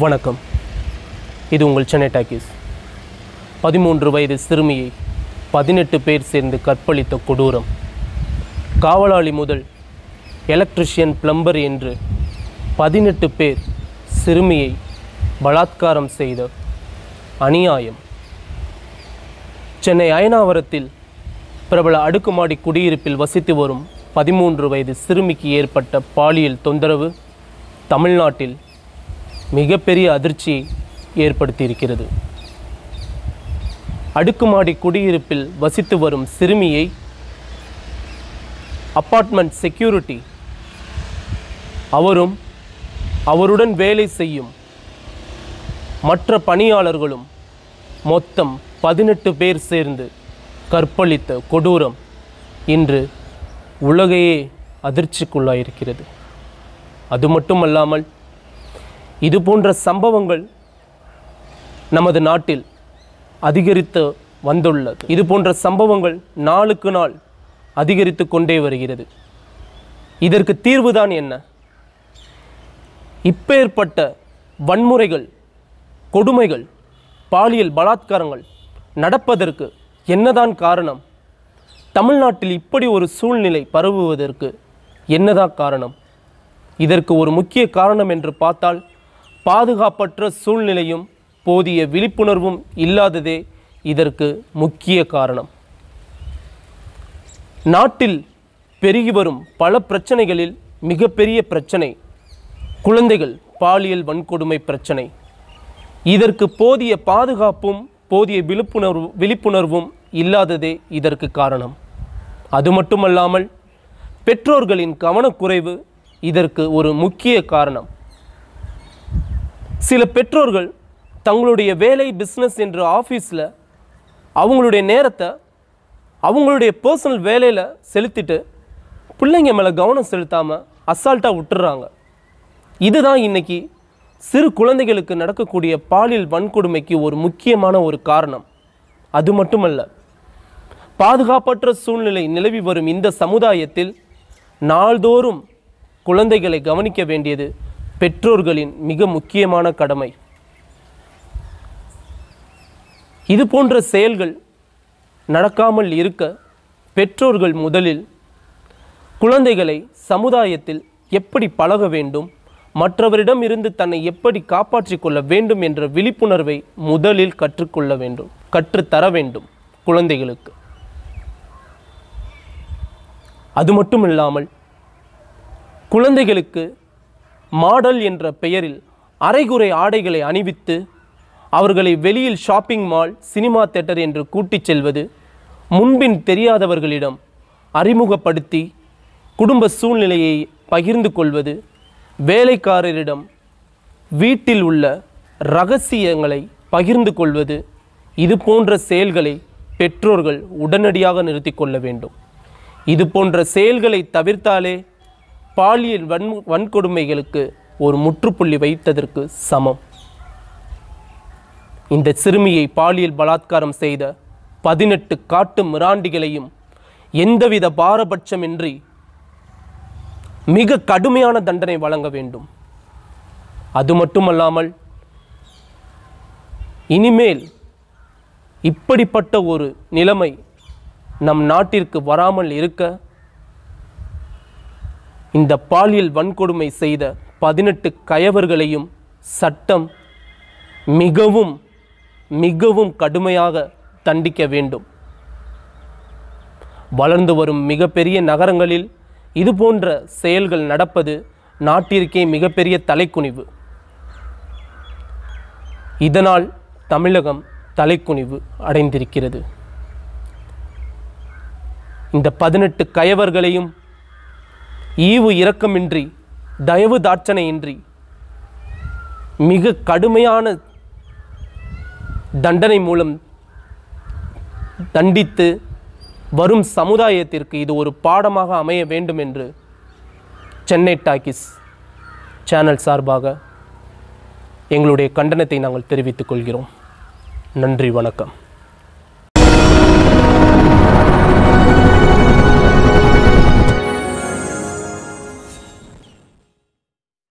வணக்கம். இது உங்கள் சென்னை டாக்கீஸ். பதிமூன்று வயது சிறுமியை பதினெட்டு பேர் சேர்ந்து கற்பழித்த கொடூரம். காவலாளி முதல் எலக்ட்ரிஷியன் பிளம்பர் என்று பதினெட்டு பேர் சிறுமியை பலாத்காரம் செய்த அநியாயம். சென்னை அயனாவரத்தில் பிரபல அடுக்குமாடி குடியிருப்பில் வசித்து வரும் பதிமூன்று வயது சிறுமிக்கு ஏற்பட்ட பாலியல் தொந்தரவு தமிழ்நாட்டில் மிகப்பெரிய அதிர்ச்சி ஏற்படுத்தியிருக்கிறது. அடுக்குமாடி குடியிருப்பில் வசித்து வரும் சிறுமியை அப்பார்ட்மெண்ட் செக்யூரிட்டி அவரும் அவருடன் வேலை செய்யும் மற்ற பணியாளர்களும் மொத்தம் பதினெட்டு பேர் சேர்ந்து கற்பழித்த கொடூரம் இன்று உலகையே அதிர்ச்சிக்குள்ளாயிருக்கிறது. அது மட்டுமல்லாமல் இது போன்ற சம்பவங்கள் நமது நாட்டில் அதிகரித்து வந்துள்ளது. இது போன்ற சம்பவங்கள் நாளுக்கு நாள் அதிகரித்து கொண்டே வருகிறது. இதற்கு தீர்வுதான் என்ன? இப்பேற்பட்ட வன்முறைகள் கொடுமைகள் பாலியல் பலாத்காரங்கள் நடப்பதற்கு என்னதான் காரணம்? தமிழ்நாட்டில் இப்படி ஒரு சூழ்நிலை பரவுவதற்கு என்னதான் காரணம்? இதற்கு ஒரு முக்கிய காரணம் என்று பார்த்தால் பாதுகாப்பற்ற சூழ்நிலையும் போதிய விழிப்புணர்வும் இல்லாததே இதற்கு முக்கிய காரணம். நாட்டில் பெருகி வரும் பல பிரச்சனைகளில் மிகப்பெரிய பிரச்சனை குழந்தைகள் பாலியல் வன்கொடுமை பிரச்சனை. இதற்கு போதிய பாதுகாப்பும் போதிய விழிப்புணர்வு விழிப்புணர்வும் இல்லாததே இதற்கு காரணம். அது மட்டுமல்லாமல் பெற்றோர்களின் கவனக்குறைவு இதற்கு ஒரு முக்கிய காரணம். சில பெற்றோர்கள் தங்களுடைய வேலை பிஸ்னஸ் என்ற ஆஃபீஸில் அவங்களுடைய நேரத்தை அவங்களுடைய பர்சனல் வேலையில் செலுத்திட்டு பிள்ளைங்க மேலே கவனம் செலுத்தாமல் அசால்ட்டாக விட்டுறாங்க. இதுதான் இன்னைக்கு சிறு குழந்தைகளுக்கு நடக்கக்கூடிய பாலியல் வன்கொடுமைக்கு ஒரு முக்கியமான ஒரு காரணம். அது மட்டுமல்ல பாதுகாப்பற்ற சூழ்நிலை நிலவி வரும் இந்த சமுதாயத்தில் நாள்தோறும் குழந்தைகளை கவனிக்க வேண்டியது பெற்றோர்களின் மிக முக்கியமான கடமை. இது போன்ற செயல்கள் நடக்காமல் இருக்க பெற்றோர்கள் முதலில் குழந்தைகளை சமுதாயத்தில் எப்படி பழக வேண்டும் மற்றவரிடம் இருந்து தன்னை எப்படி காப்பாற்றிக் கொள்ள வேண்டும் என்ற விழிப்புணர்வை முதலில் கற்றுக்கொள்ள வேண்டும் கற்றுத்தர வேண்டும் குழந்தைகளுக்கு. அது மட்டும் இல்லாமல் குழந்தைகளுக்கு மாடல் என்ற பெயரில் அரைகுறை ஆடைகளை அணிவித்து அவர்களை வெளியில் ஷாப்பிங் மால் சினிமா தேட்டர் என்று கூட்டிச் செல்வது முன்பின் தெரியாதவர்களிடம் அறிமுகப்படுத்தி குடும்ப சூழ்நிலையை பகிர்ந்து கொள்வது வேலைக்காரரிடம் வீட்டில் உள்ள ரகசியங்களை பகிர்ந்து கொள்வது இது போன்ற செயல்களை பெற்றோர்கள் உடனடியாக நிறுத்தி கொள்ள வேண்டும். இது போன்ற செயல்களை தவிர்த்தாலே பாலியல் வன் வன்கொடுமைகளுக்கு ஒரு முற்றுப்புள்ளி வைத்ததற்கு சமம். இந்த சிறுமியை பாலியல் பலாத்காரம் செய்த பதினெட்டு காட்டு மிராண்டிகளையும் எந்தவித பாரபட்சமின்றி மிக கடுமையான தண்டனை வழங்க வேண்டும். அது மட்டுமல்லாமல் இனிமேல் இப்படிப்பட்ட ஒரு நிலைமை நம் நாட்டிற்கு வராமல் இருக்க இந்த பாலியல் வன்கொடுமை செய்த பதினெட்டு கயவர்களையும் சட்டம் மிகவும் மிகவும் கடுமையாக தண்டிக்க வேண்டும். வளர்ந்து வரும் மிகப்பெரிய நகரங்களில் இது போன்ற செயல்கள் நடப்பது நாட்டிற்கே மிகப்பெரிய தலைக்குனிவு. இதனால் தமிழகம் தலைக்குனிவு அடைந்திருக்கிறது. இந்த பதினெட்டு கயவர்களையும் ஈவு இரக்கமின்றி தயவு தாட்சணையின்றி மிக கடுமையான தண்டனை மூலம் தண்டித்து வரும் சமுதாயத்திற்கு இது ஒரு பாடமாக அமைய வேண்டும் என்று சென்னை டாக்கிஸ் சேனல் சார்பாக எங்களுடைய கண்டனத்தை நாங்கள் தெரிவித்துக் கொள்கிறோம். நன்றி வணக்கம்.